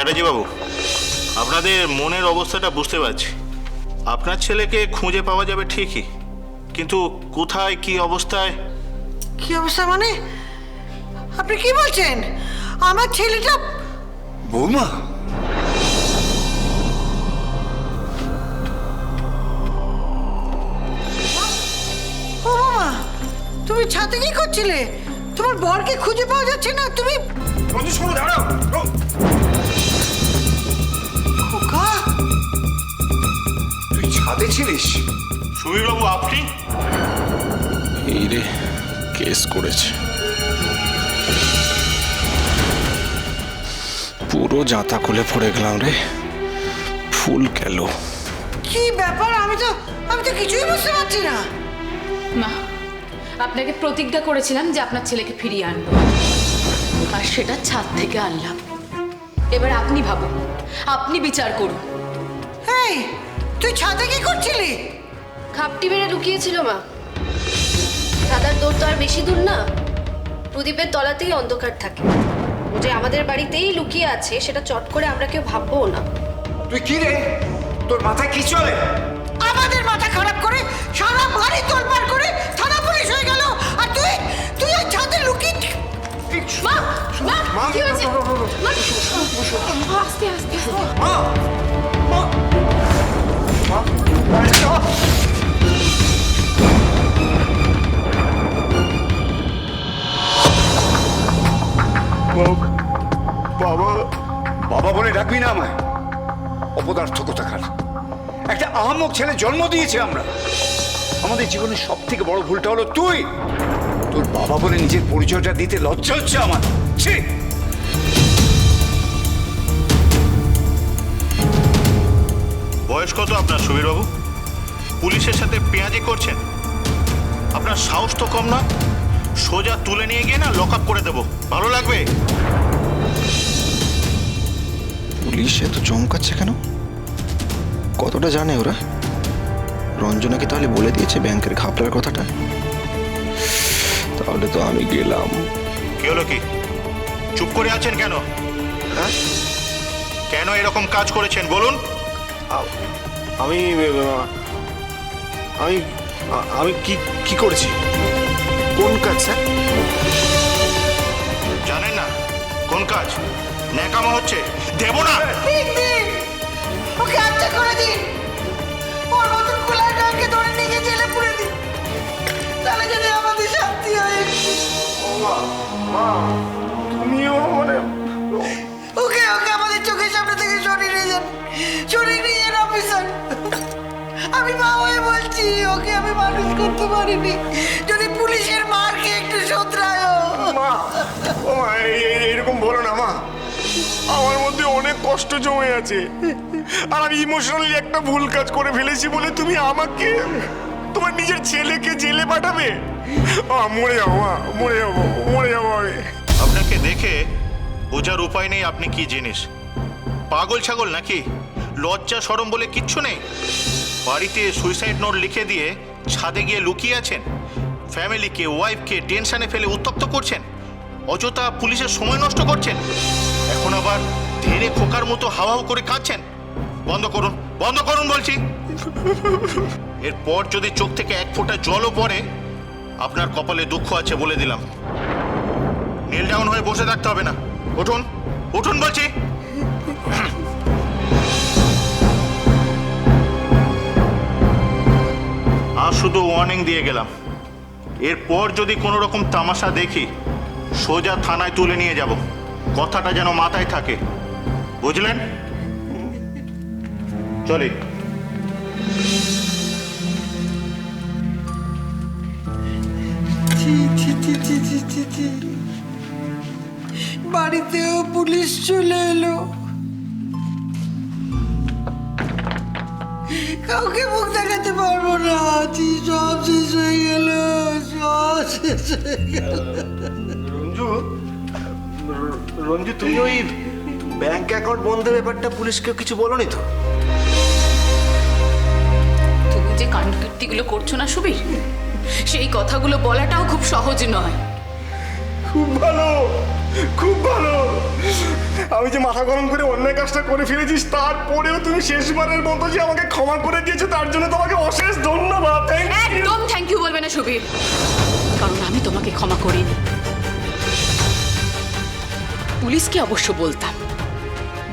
চ্যাটার্জি বাবু আপনাদের মনের অবস্থাটা বুঝতে পারছি। আপনার ছেলেকে খুঁজে পাওয়া যাবে ঠিকই কিন্তু কোথায় কি অবস্থায়? কি অবস্থা মানে? আপনি কি বলছেন? আমার ছেলেটা বৌমা। ও তুমি ছাদে কি করছিলে? তোমার বরকে খুঁজে পাওয়া যাচ্ছে না তুমি রঞ্জু শোনো দাঁড়াও। তুই ছিলিস? সুবীরবাবু আপনি? এই রে কেস করেছে। পুরো জাতা খুলে পড়ে গেলাম রে। ফুল গেল কি ব্যাপার? আমি তো আমি তো কিছুই বুঝতে পারছি না। মা আপনাকে প্রতিজ্ঞা করেছিলাম যে আপনার ছেলেকে ফিরিয়ে আনব। আর সেটা ছাদ থেকে আনলাম। এবার আপনি ভাবুন আপনি বিচার করুন। এই তুই ছাদে কি করছিলি? খাপটি মেরে লুকিয়েছিল মা। ছাদার দৌড় তো আর বেশি দূর না। প্রদীপের তলাতেই অন্ধকার থাকে। ও যে আমাদের বাড়িতেই লুকিয়ে আছে সেটা চট করে আমরা কেউ ভাববো না। তুই কি রে? তোর মাথায় কি চলে? আমাদের মাথা খারাপ করে না আমায়। অপদার্থ কোথাকার? একটা আহামক ছেলে জন্ম দিয়েছে আমরা। আমাদের জীবনের সব থেকে বড় ভুলটা হলো তুই। তোর বাবা বলে নিজের পরিচয়টা দিতে লজ্জা হচ্ছে আমার। ছি! বয়স কত আপনার, সুবীরবাবু? পুলিশের সাথে পেঁয়াজি করছেন? আপনার সাহস তো কম না? সোজা তুলে নিয়ে গিয়ে না লক আপ করে দেবো। ভালো লাগবে? পুলিশ এত চমকাচ্ছে কেন? কতটা জানে ওরা? রঞ্জনাকে তাহলে বলে দিয়েছে ব্যাংকের ঘাপলার কথাটা? তাহলে তো আমি গেলাম। কি হলো কি? চুপ করে আছেন কেন? হ্যাঁ? কেন এরকম কাজ করেছেন বলুন? আমি আমি আমি কি কি করেছি? কোন কাজ স্যার? জানেন না কোন কাজ? ন্যাকামো হচ্ছে। দেব না। দিন দিন। ওকে আচ্ছা করে দিন। ওর মতন কুলার গানকে ধরে নিয়ে গিয়ে জেলে পুরে দিন। তাহলে যদি আমাদের শান্তি হয়। তুমিও মানে ওকে ওকে আমাদের চোখের সামনে থেকে সরিয়ে নিয়ে যান। সরিয়ে নিয়ে যান অফিসার। আমি মা হয়ে বলছি ওকে আমি মানুষ করতে পারিনি। যদি পুলিশের মারকে একটু শোধরায়। মা ও মা, এই- এই- এইরকম বলো না আমার মধ্যে অনেক কষ্ট জমে আছে। আর আমি ইমোশনালি একটা ভুল কাজ করে ফেলেছি বলে তুমি আমাকে, তোমার নিজের ছেলেকে জেলে পাঠাবে? মরে যাব মরে যাব মরে যাব আমি। আপনাকে দেখে বোঝার উপায় নেই আপনি কি জিনিস। পাগল ছাগল নাকি? লজ্জা সরম বলে কিচ্ছু নেই। বাড়িতে সুইসাইড নোট লিখে দিয়ে ছাদে গিয়ে লুকিয়ে আছেন। ফ্যামিলিকে ওয়াইফকে টেনশনে ফেলে উত্তপ্ত করছেন। অযথা পুলিশের সময় নষ্ট করছেন। এখন আবার ধীরে খোকার মতো হাওয়া হাও করে কাঁদছেন। বন্ধ করুন বন্ধ করুন বলছি। এরপর যদি চোখ থেকে এক ফোঁটা জলও পড়ে, আপনার কপালে দুঃখ আছে বলে দিলাম। নীল ডাউন হয়ে বসে থাকতে হবে না। উঠুন উঠুন বলছি। আর শুধু ওয়ার্নিং দিয়ে গেলাম। এরপর যদি কোনো রকম তামাশা দেখি, সোজা থানায় তুলে নিয়ে যাব। কথাটা যেন মাথায় থাকে। বুঝলেন? চলে। বাড়িতেও পুলিশ চলে এলো। কাউকে মুখ দেখাতে পারব না। সব শেষ হয়ে গেল সব শেষ হয়ে গেল। রঞ্জু রঞ্জু তুমি ওই ব্যাংক অ্যাকাউন্ট বন্ধের ব্যাপারটা পুলিশকে কিছু বলনি তো? তুমি যে কাণ্ডকীর্তিগুলো করছ না সুবীর? সেই কথাগুলো বলাটাও খুব সহজ নয়। খুব ভালো খুব ভালো। আমি যে মাথা গরম করে অন্যায় কাজটা করে ফেলেছিস তারপরেও তুমি শেষবারের মতো যে আমাকে ক্ষমা করে দিয়েছ তার জন্য তোমাকে অশেষ ধন্যবাদ। একদম থ্যাংক ইউ বলবে না সুবীর। কারণ আমি তোমাকে ক্ষমা করিনি। পুলিশকে অবশ্য বলতাম।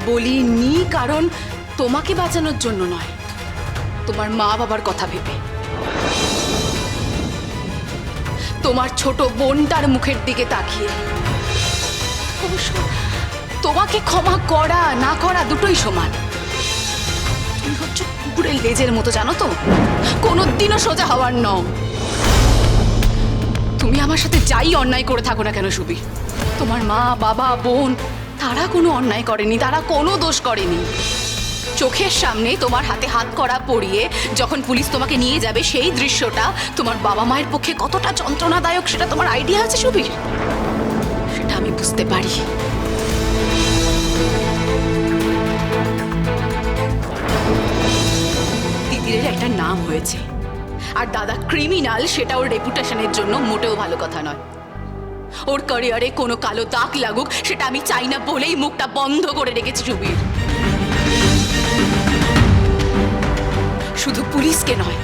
বলিনি কারণ তোমাকে বাঁচানোর জন্য নয়। তোমার মা বাবার কথা ভেবে। তোমার ছোট বোনটার মুখের দিকে তাকিয়ে। অবশ্য তোমাকে ক্ষমা করা, না করা দুটোই সমান। তুমি হচ্ছে কুকুরের লেজের মতো, জানো তো? কোনোদিনও সোজা হওয়ার নও। তুমি আমার সাথে যাই অন্যায় করে থাকো না কেন সুবীর তোমার মা, বাবা, বোন, তারা কোনো অন্যায় করেনি, তারা কোনো দোষ করেনি। চোখের সামনে তোমার হাতে হাত করা পড়িয়ে যখন পুলিশ তোমাকে নিয়ে যাবে, সেই দৃশ্যটা তোমার বাবা মায়ের পক্ষে কতটা যন্ত্রণাদায়ক সেটা তোমার আইডিয়া আছে, সুবীর? সেটা আমি বুঝতে পারি। দিদির একটা নাম হয়েছে। আর দাদা ক্রিমিনাল, সেটা ওর রেপুটেশনের জন্য মোটেও ভালো কথা নয়। ওর ক্যারিয়ারে কোনো কালো দাগ লাগুক সেটা আমি চাই না বলেই মুখটা বন্ধ করে রেখেছি সুবীর। শুধু পুলিশকে নয়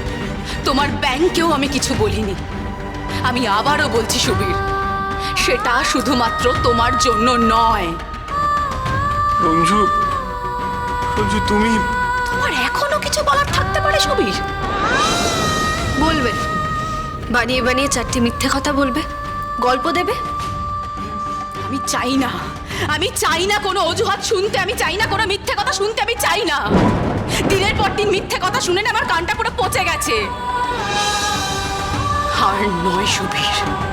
তোমার ব্যাংকেও আমি কিছু বলিনি। আমি আবারও বলছি সুবীর সেটা শুধুমাত্র তোমার জন্য নয়। রঞ্জু রঞ্জু তুমি তোমার এখনও কিছু বলার থাকতে পারে সুবীর? বলবে। বানিয়ে বানিয়ে চারটি মিথ্যে কথা বলবে। গল্প দেবে? আমি চাই না। আমি চাই না কোনো অজুহাত শুনতে, আমি চাই না কোনো মিথ্যে কথা শুনতে, আমি চাই না। দিনের পর দিন মিথ্যে কথা শুনে না আমার কানটা পুরো পচে গেছে। আর নয়, সুবীর।